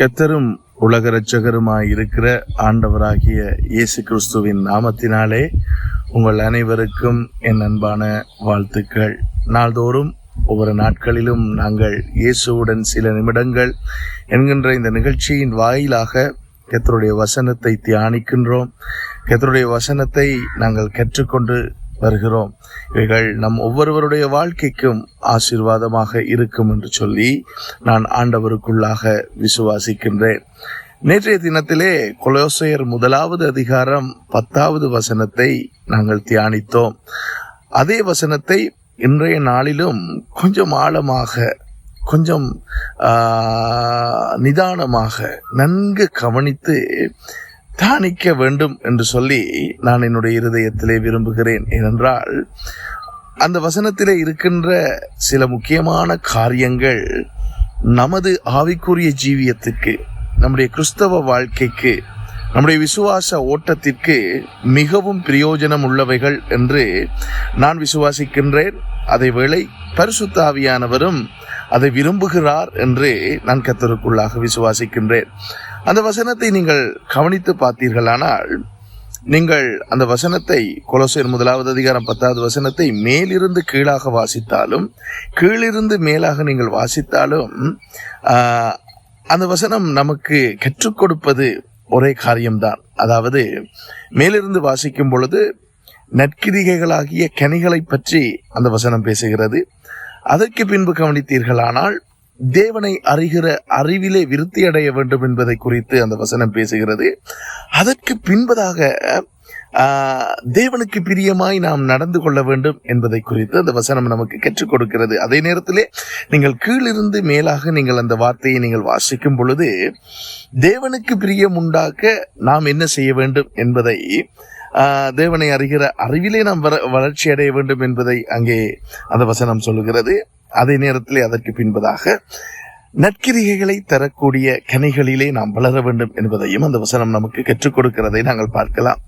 கத்தரும் உலக இரட்சகருமாய் இருக்கிற ஆண்டவராகிய இயேசு கிறிஸ்துவின் நாமத்தினாலே உங்கள் அனைவருக்கும் என் அன்பான வாழ்த்துக்கள். நாள்தோறும் ஒவ்வொரு நாட்களிலும் நாங்கள் இயேசுவுடன் சில நிமிடங்கள் என்கின்ற இந்த நிகழ்ச்சியின் வாயிலாக கத்தருடைய வசனத்தை தியானிக்கின்றோம். கத்தருடைய வசனத்தை நாங்கள் கற்றுக்கொண்டு வருகிறோம். இவைகள் நம் ஒவ்வொருவருடைய வாழ்க்கைக்கும் ஆசீர்வாதமாக இருக்கும் என்று சொல்லி நான் ஆண்டவருக்குள்ளாக விசுவாசிக்கின்றேன். நேற்றைய தினத்திலே கொலோசையர் முதலாவது அதிகாரம் பத்தாவது வசனத்தை நாங்கள் தியானித்தோம். அதே வசனத்தை இன்றைய நாளிலும் கொஞ்சம் ஆழமாக கொஞ்சம் நிதானமாக நன்கு கவனித்து தியானிக்க வேண்டும் என்று சொல்லி நான் என்னுடைய இருதயத்திலே விரும்புகிறேன். ஏனென்றால் அந்த வசனத்திலே இருக்கின்ற சில முக்கியமான காரியங்கள் நமது ஆவிக்குரிய ஜீவியத்துக்கு நம்முடைய கிறிஸ்தவ வாழ்க்கைக்கு நம்முடைய விசுவாச ஓட்டத்திற்கு மிகவும் பிரயோஜனம் உள்ளவைகள் என்று நான் விசுவாசிக்கின்றேன். அதை வேளை பரிசுத்தாவியானவரும் அதை விரும்புகிறார் என்று நான் கத்தருக்குள்ளாக விசுவாசிக்கின்றேன். அந்த வசனத்தை நீங்கள் கவனித்து பார்த்தீர்களானால் நீங்கள் அந்த வசனத்தை கொலோசியர் முதலாவது அதிகாரம் பத்தாவது வசனத்தை மேலிருந்து கீழாக வாசித்தாலும் கீழிருந்து மேலாக நீங்கள் வாசித்தாலும் அந்த வசனம் நமக்கு கற்றுக் கொடுப்பது ஒரே காரியம்தான். அதாவது மேலிருந்து வாசிக்கும் பொழுது நற்கிரிகைகளாகிய கனிகளை பற்றி அந்த வசனம் பேசுகிறது. அதற்கு பின்பு கவனித்தீர்களானால் தேவனை அறிகிற அறிவிலே விருத்தி அடைய வேண்டும் என்பதை குறித்து அந்த வசனம் பேசுகிறது. அதற்கு பின்பதாக தேவனுக்கு பிரியமாய் நாம் நடந்து கொள்ள வேண்டும் என்பதை குறித்து அந்த வசனம் நமக்கு கற்றுக் கொடுக்கிறது. அதே நேரத்திலே நீங்கள் கீழிருந்து மேலாக நீங்கள் அந்த வார்த்தையை நீங்கள் வாசிக்கும் பொழுது தேவனுக்கு பிரியம் உண்டாக்க நாம் என்ன செய்ய வேண்டும் என்பதை தேவனை அறிகிற அறிவிலே நாம் வளர்ச்சி அடைய வேண்டும் என்பதை அங்கே அந்த வசனம் சொல்லுகிறது. அதே நேரத்தில் அதற்கு பின்பதாக நற்கிரிகைகளை தரக்கூடிய கனிகளிலே நாம் வளர வேண்டும் என்பதையும் அந்த வசனம் நமக்கு கற்றுக் கொடுக்கிறதை நாங்கள் பார்க்கலாம்.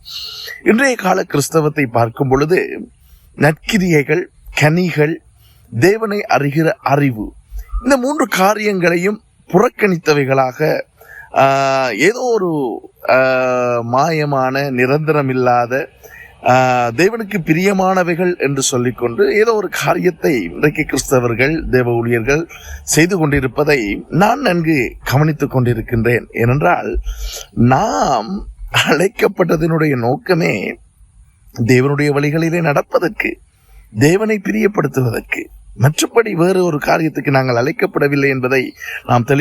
இன்றைய கால கிறிஸ்தவத்தை பார்க்கும் பொழுது நற்கிரியைகள் கனிகள் தேவனை அறிகிற அறிவு இந்த மூன்று காரியங்களையும் புறக்கணித்தவைகளாக ஏதோ ஒரு மாயமான நிரந்தரமில்லாத தேவனுக்கு பிரியமானவைகள் என்று சொல்லிக்கொண்டு ஏதோ ஒரு காரியத்தை இன்றைக்கு கிறிஸ்தவர்கள் தேவ ஊழியர்கள் செய்து கொண்டிருப்பதை நான் நன்கு கவனித்துக் கொண்டிருக்கின்றேன். ஏனென்றால் நாம் அழைக்கப்பட்டதனுடைய நோக்கமே தேவனுடைய வழிகளிலே நடப்பதற்கு தேவனை பிரியப்படுத்துவதற்கு மற்றபடி வேறு ஒரு காரியத்துக்கு நாங்கள் அழைக்கப்படவில்லை என்பதை நாம் தெளி